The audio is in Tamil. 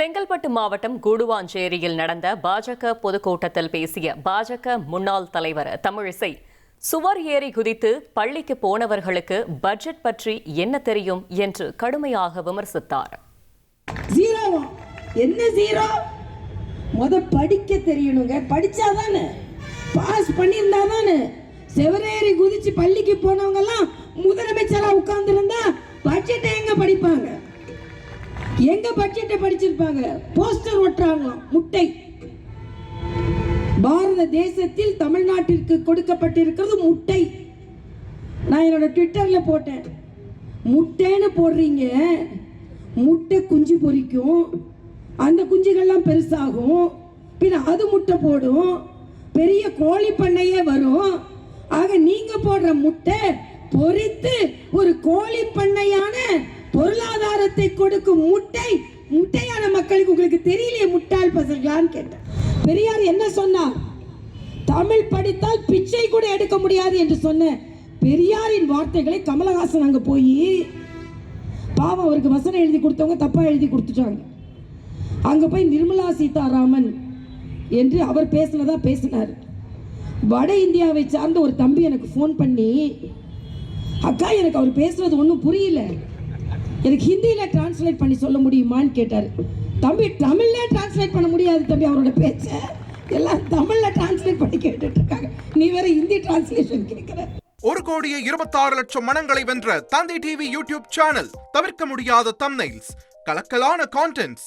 செங்கல்பட்டு மாவட்டம் கூடுவாஞ்சேரியில் நடந்த பாஜக பொதுக்கூட்டத்தில் பேசிய பாஜக முன்னாள் தலைவர் தமிழிசை சுவர் ஏறி குதித்து பள்ளிக்கு போனவர்களுக்கு பட்ஜெட் பற்றி என்ன தெரியும்? என்று கடுமையாக விமர்சித்தார். என்ன ஜீரோ முத படிக்க தெரியணுங்க. படிச்சாதானே. பாஸ் பண்ணியிருந்தா தானே செவரேறி குதிச்சு பள்ளிக்கு போனவங்க எல்லாம் முதலமைச்சரா உட்கார்ந்துருந்தா எங்க பட்ஜெட்டை படிச்சிருப்பாங்க? போஸ்டர் ஒட்டுறாங்களாம். முட்டை. பாரத தேசத்தில் தமிழ்நாட்டிற்கு கொடுக்கப்பட்டிருக்கிறது முட்டை. நான் என்னோட ட்விட்டர்ல போட்டேன். முட்டைன்னு போடுறீங்க. முட்டை குஞ்சு பொரிக்கும். அந்த குஞ்சுகள்லாம் பெருசாகும். பின்ன அது முட்டை போடும். பெரிய கோழி பண்ணையே வரும். ஆக நீங்க போடுற முட்டை பொரித்து ஒரு கோழி பொருளாதாரத்தை கொடுக்கும் முட்டை. முட்டையான மக்களுக்கு உங்களுக்கு தெரியலையே முட்டாள் பசங்களான்னு கேட்டேன். பெரியார் என்ன சொன்னார்? தமிழ் படித்தால் பிச்சை கூட எடுக்க முடியாது என்று சொன்ன பெரியாரின் வார்த்தைகளை கமலஹாசன் அங்க போய் பாவம் அவருக்கு வசனம் எழுதி கொடுத்தவங்க தப்பா எழுதி கொடுத்துட்டாங்க. அங்க போய் நிர்மலா சீதாராமன் என்று அவர் பேசினதா பேசினார். வட இந்தியாவை சார்ந்த ஒரு தம்பி எனக்கு ஃபோன் பண்ணி அக்கா எனக்கு அவர் பேசுறது ஒன்றும் புரியல. எனக்கு ஹிந்தியில டிரான்ஸ்லேட் பண்ணி சொல்ல முடியுமான்னு கேட்டார். தம்பி தமிழ்ல டிரான்ஸ்லேட் பண்ண முடியாது தம்பி அவரோட பேச்சை. எல்லாம் தமிழ்ல டிரான்ஸ்லேட் பண்ணி கேட்டுட்டு இருக்காங்க நீ வேற ஹிந்தி டிரான்ஸ்லேஷன் கேட்குற. ஒரு கோடியே இருபத்தாறு லட்சம் மனங்களை வென்ற தந்தை டிவி யூடியூப் சேனல் தவிர்க்க முடியாத தம்னைல்ஸ் கலக்கலான கான்டென்ட்ஸ்